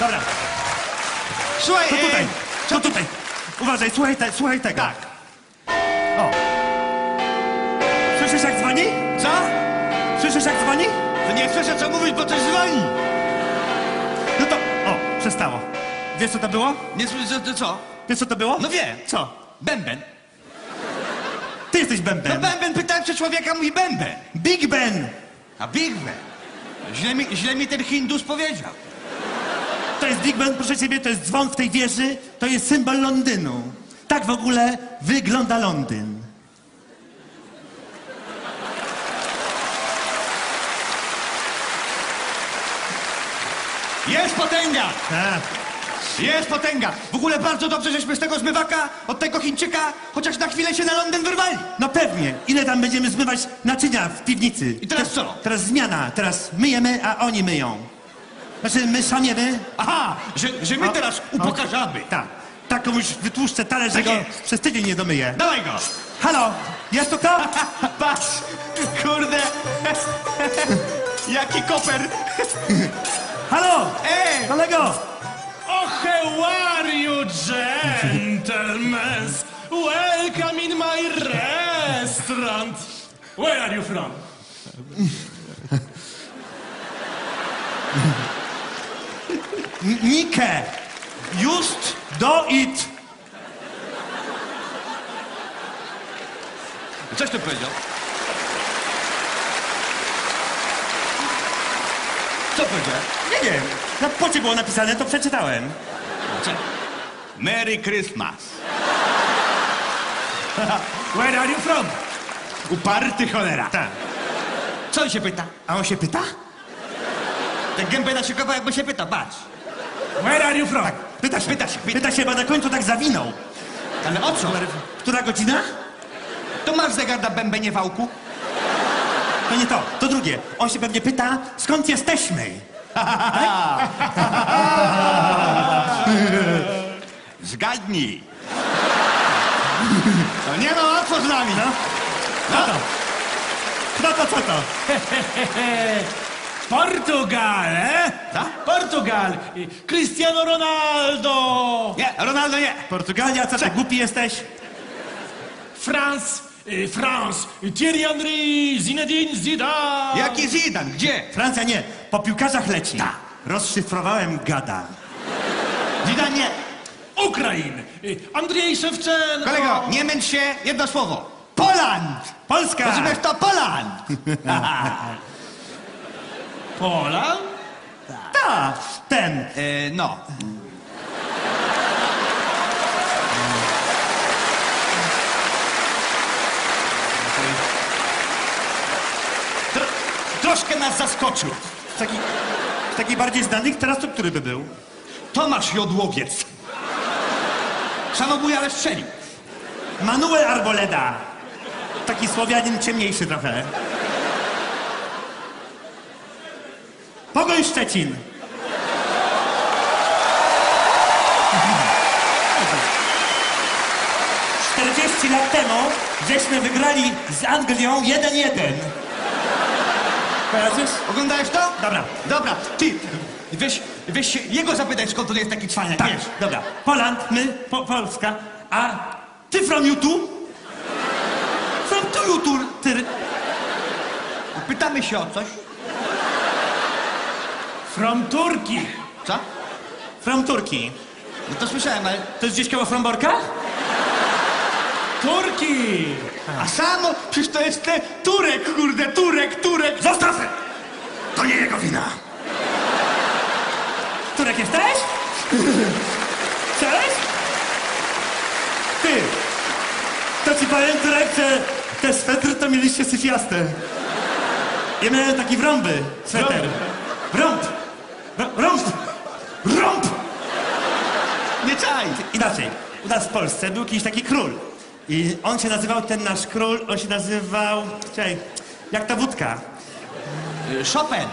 Dobra, Słuchaj, to e, tutaj, to tutaj. Uważaj, słuchaj, te, słuchaj tego. Tak. O. Słyszysz jak dzwoni? Co? Słyszysz jak dzwoni? To nie słyszę co mówić, bo coś dzwoni. No to, o, przestało. Wiesz co to było? Nie słyszę, to co? Wiesz co to było? No wiem. Co? Bęben. Ty jesteś No bębem. bęben, pytałem czy człowieka mówi bęben. Big Ben. A Big Ben. Źle mi, źle mi ten Hindus powiedział. To jest Big Ben, proszę ciebie, to jest dzwon w tej wieży, to jest symbol Londynu. Tak w ogóle wygląda Londyn. Jest potęga! Tak. Jest potęga! W ogóle bardzo dobrze, żeśmy z tego zmywaka, od tego Chińczyka, chociaż na chwilę się na Londyn wyrwali. No pewnie. Ile tam będziemy zmywać naczynia w piwnicy? I teraz Te- co? Teraz zmiana. Teraz myjemy, a oni myją. Znaczy, my szaniemy. Aha, że, że my teraz upokarzamy. Tak. Tak komuś wytłuszczę talerz, że Tak go jest. przez tydzień nie domyję. Dawaj go! Halo, jest to kto? Patrz, kurde. Jaki koper. Halo! Ej! Kolego! Oh, how are you, gentlemen? Welcome in my restaurant. Where are you from? Nike! Just do it! Coś tu powiedział? Co powiedział? Nie wiem. Na płocie było napisane, to przeczytałem. Co? Merry Christmas. Where are you from? Uparty cholera. Tak. Co on się pyta? A on się pyta? Ten gębę na się kopa, jakby się pyta, patrz. Where are you from? Pyta się. Pyta się, pyta. Pyta się, bo na końcu tak zawinął. Ale o co? Która godzina? To masz zegar na bębenie wałku? To nie to, to drugie. On się pewnie pyta, skąd jesteśmy? Zgadnij. No nie no, otwórz z nami. No. Kto to? Kto to, co to? Portugal, eh? Co? Portugal. Cristiano Ronaldo. Nie, Ronaldo nie. Portugalia, co ty głupi jesteś? France. eh, France. Thierry Henry. Zinedine Zidane. Jaki Zidane? Gdzie? Francja nie, po piłkarzach leci. Rozszyfrowałem gada. Zidane nie. Ukrain. Eh, Andrzej Szewczenko. Kolego, nie męcz się, jedno słowo. Poland! Polska! Rozumiesz to? Poland! Poland. Ta, ten. E, no. Tro, troszkę nas zaskoczył. Z takich, z takich bardziej znanych, teraz to który by był? Tomasz Jodłowiec. Szanowuję, ale strzelił. Manuel Arboleda. Taki Słowianin ciemniejszy trochę. Pogoń Szczecin. Czterdzieści lat temu żeśmy wygrali z Anglią 1-1. Kojarzysz? Oglądałeś to? Dobra. Dobra, ty, weź, weź jego zapytaj, skąd on jest taki cwaniak, Tak, wiesz? dobra. Poland, my, po, Polska, a ty from YouTube? From tu YouTube, ty. Pytamy się o coś. From Turkey. Co? From Turkii. No to słyszałem, ale... To jest gdzieś koło Fromborka? Turkey. A samo, przecież to jest te Turek, kurde, Turek, Turek. Zostaw! To nie jego wina. Turek jesteś? Cześć? Ty, to ci powiem, Turek, że te swetry to mieliście syfiaste. Ja miałem taki wrąby sweter. Nie czaj. Inaczej, u nas w Polsce był jakiś taki król. I on się nazywał, ten nasz król, on się nazywał, czekaj, jak ta wódka. Chopin.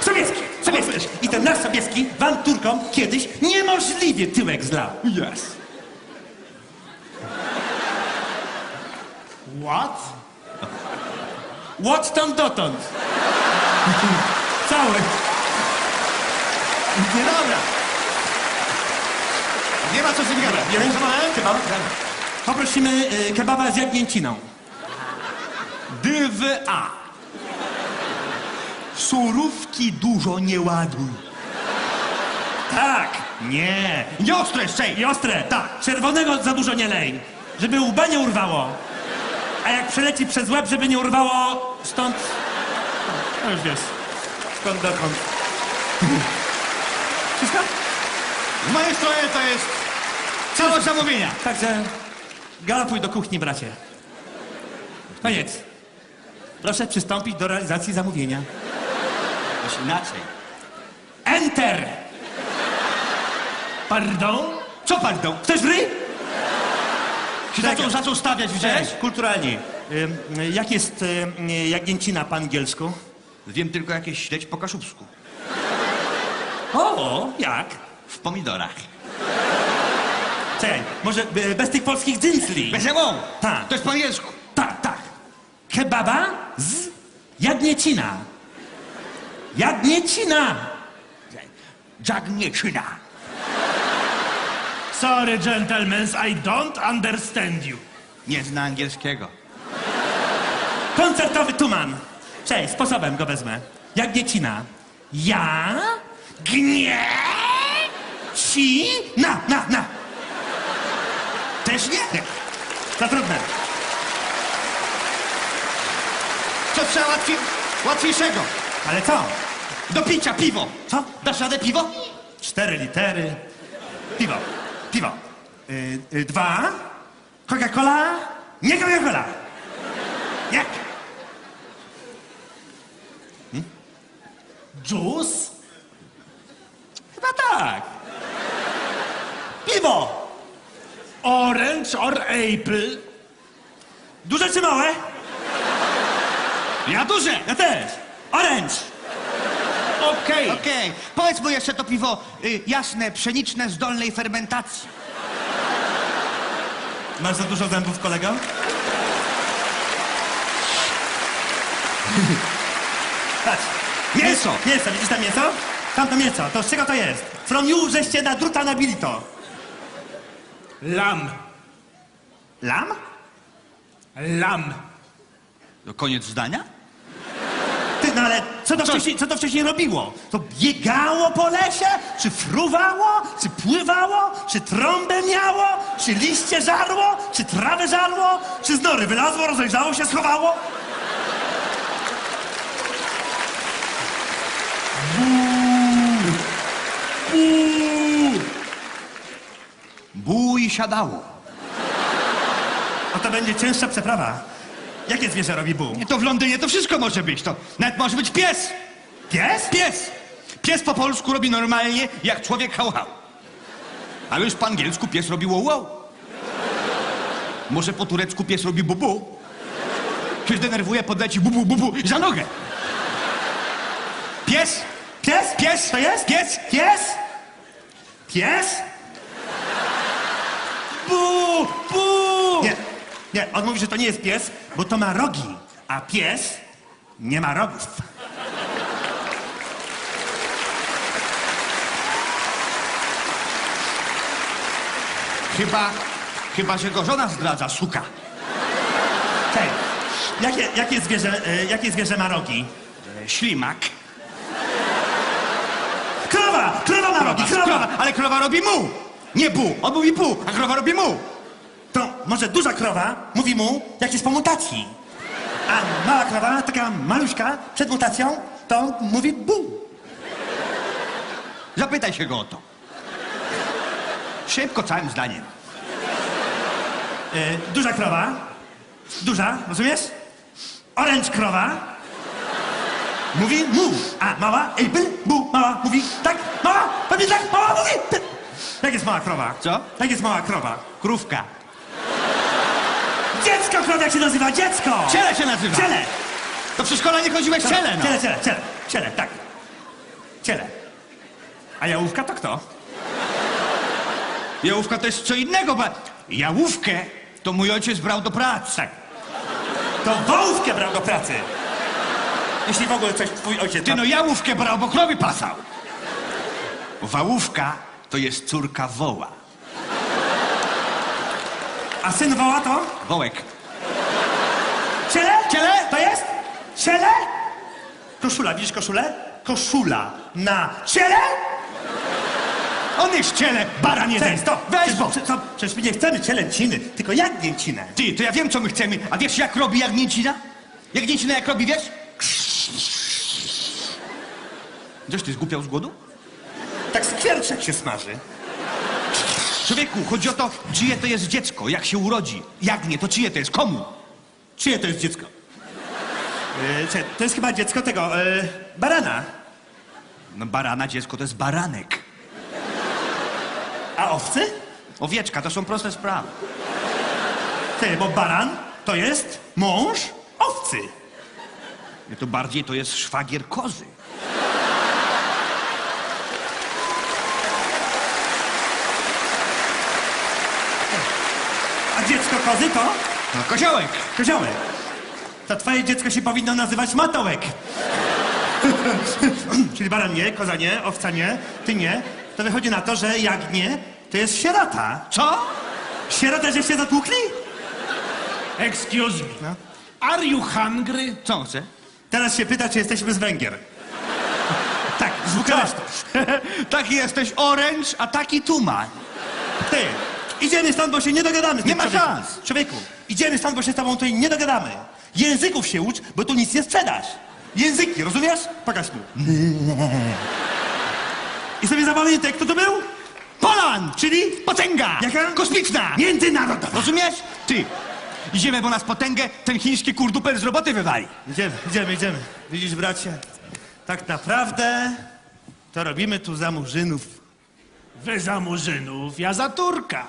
Sobieski, Sobieski. I ten nasz Sobieski wam Turkom kiedyś niemożliwie tyłek zlał. Yes. What? Tam dotąd. Cały. Dobra. Nie ma co z tym gadać. Nie wiem, co mamy? Kebab? Poprosimy y, kebaba z jagnięciną. DWA. Surówki dużo nie ładuj. Tak. Nie. Nie ostre jeszcze. I ostre. Tak. Czerwonego za dużo nie lej. Żeby łba nie urwało. A jak przeleci przez łeb, żeby nie urwało stąd... No już wiesz. Skąd dokąd. Wszystko? Z mojej strony to jest całość zamówienia. Także galopuj do kuchni, bracie. Koniec. Proszę przystąpić do realizacji zamówienia. Już inaczej. Enter! Pardon? Co pardon? Chcesz ryj? Czy zaczął, zaczął stawiać, widziałeś? kulturalnie. Ym, jak jest ym, jagnięcina po angielsku? Wiem tylko jakieś śledź po kaszubsku. O, jak? W pomidorach. Czekaj, może y, bez tych polskich dzyndzli? Bez emo. Tak. To jest po angielsku. Tak, tak. Kebaba z jagnięcina. Jagnięcina! Jagnieczyna. Sorry, gentlemen, I don't understand you. Nie zna angielskiego. Koncertowy tuman. Cześć, sposobem go wezmę. Jagnięcina. Ja gnie ci na, na, na. Też nie? Za trudne. Co trzeba łatwiej, łatwiejszego? Ale co? Do picia piwo. Co? Dasz radę piwo? Cztery litery. Piwo. Piwo. Y, y, dwa. Coca-Cola. Nie Coca-Cola. Jak? Juice? Chyba tak. Piwo. Orange or apple? Duże czy małe? Ja duże. Ja też. Orange. Okej. Okej. Powiedz mu jeszcze to piwo y, jasne, pszeniczne, zdolnej fermentacji. Masz za dużo zębów, kolego? Patrz. Mięso. Mięso, widzisz tam mięso? Tam to mięso. To z czego to jest? From you, żeście na druta nabili to. Lam. Lam? Lam. To koniec zdania? Ty, no ale co to? Wcześniej, co to wcześniej robiło? To biegało po lesie? Czy fruwało? Czy pływało? Czy trąbę miało? Czy liście żarło? Czy trawę żarło? Czy z nory wylazło, rozejrzało się, schowało? Siadało. A to będzie cięższa przeprawa. Jakie zwierzę robi buł? Nie, to w Londynie to wszystko może być. To nawet może być pies. Pies? Pies. Pies po polsku robi normalnie, jak człowiek hał hał. Ale już po angielsku pies robi wow wow. Może po turecku pies robi bubu. Się zdenerwuje, podleci bubu bubu za nogę. Pies. Pies? Pies. To jest? Pies. Pies? Pies? Bu! Bu! Nie, nie, on mówi, że to nie jest pies, bo to ma rogi, a pies nie ma rogów. Chyba, chyba, że go żona zdradza, suka. Hej, jakie, jakie, zwierzę, y, jakie zwierzę ma rogi? E, Ślimak. Krowa! Krowa ma rogi, krowa! Krowa, ale krowa robi mu. Nie bu. On mówi pu, a krowa robi mu. To może duża krowa mówi mu, jak jest po mutacji. A mała krowa, taka maluśka, przed mutacją, to mówi bu. Zapytaj się go o to. Szybko, całym zdaniem. Y, duża krowa. Duża, rozumiesz? Orange krowa. Mówi mu. A mała, apple, bu, mała, mówi tak, mała, pewnie tak, mała mówi. Ty. Jak jest mała krowa? Co? Jak jest mała krowa? Krówka. Dziecko krowa, jak się nazywa? Dziecko! Ciele się nazywa. Ciele! To przy szkole nie chodziłeś ciele, no. Ciele, ciele, ciele, ciele, tak. Ciele. A jałówka to kto? Jałówka to jest co innego, bo jałówkę to mój ojciec brał do pracy. Tak. To wołówkę brał do pracy. Jeśli w ogóle coś twój ojciec Ty no jałówkę brał, bo krowy pasał. Wałówka to jest córka woła. A syn woła to? Wołek. Ciele? Ciele? To jest? Ciele? Koszula, widzisz koszulę? Koszula na ciele? On jest ciele, baran jeden. Cześć, stop! Weź bo. co? Przecież my nie chcemy cielęciny, tylko jagnięcinę. Ty, to ja wiem, co my chcemy. A wiesz, jak robi jagnięcina? Jagnięcina jak robi, wiesz? Coś ty zgłupiał z głodu? Skwierczek się smaży. Człowieku, chodzi o to, czyje to jest dziecko, jak się urodzi. Jak nie, to czyje to jest, komu? Czyje to jest dziecko? Yy, cze- to jest chyba dziecko tego, yy, barana. No barana dziecko to jest baranek. A owcy? Owieczka, to są proste sprawy. Ty, bo baran to jest mąż owcy. Nie, To bardziej to jest szwagier kozy. A dziecko kozy to? No, koziołek. Koziołek. To twoje dziecko się powinno nazywać Matołek. Czyli baran nie, koza nie, owca nie, ty nie. To wychodzi na to, że jak nie, to jest sierota. Co? Sierota, żeście zatłukli? Excuse me. Are you hungry? Co on chce? Teraz się pyta, czy jesteśmy z Węgier. Tak, z Bukaresztu. taki jesteś orange, a taki tuman. Ty, idziemy stąd, bo się nie dogadamy z Nie tym ma człowiekiem. szans. Człowieku, idziemy stąd, bo się z tobą tutaj nie dogadamy. Języków się ucz, bo tu nic nie sprzedasz. Języki, rozumiesz? Pokaż mu. I sobie zapamiętaj, kto to był? Polan! Czyli? Potęga! Jaka? Kosmiczna! Międzynarodowa. Rozumiesz? Ty, idziemy, bo nas potęgę ten chiński kurdupel z roboty wywali. Idziemy, idziemy, idziemy. Widzisz, bracie, tak naprawdę to robimy tu za murzynów. Wy za murzynów, ja za Turka.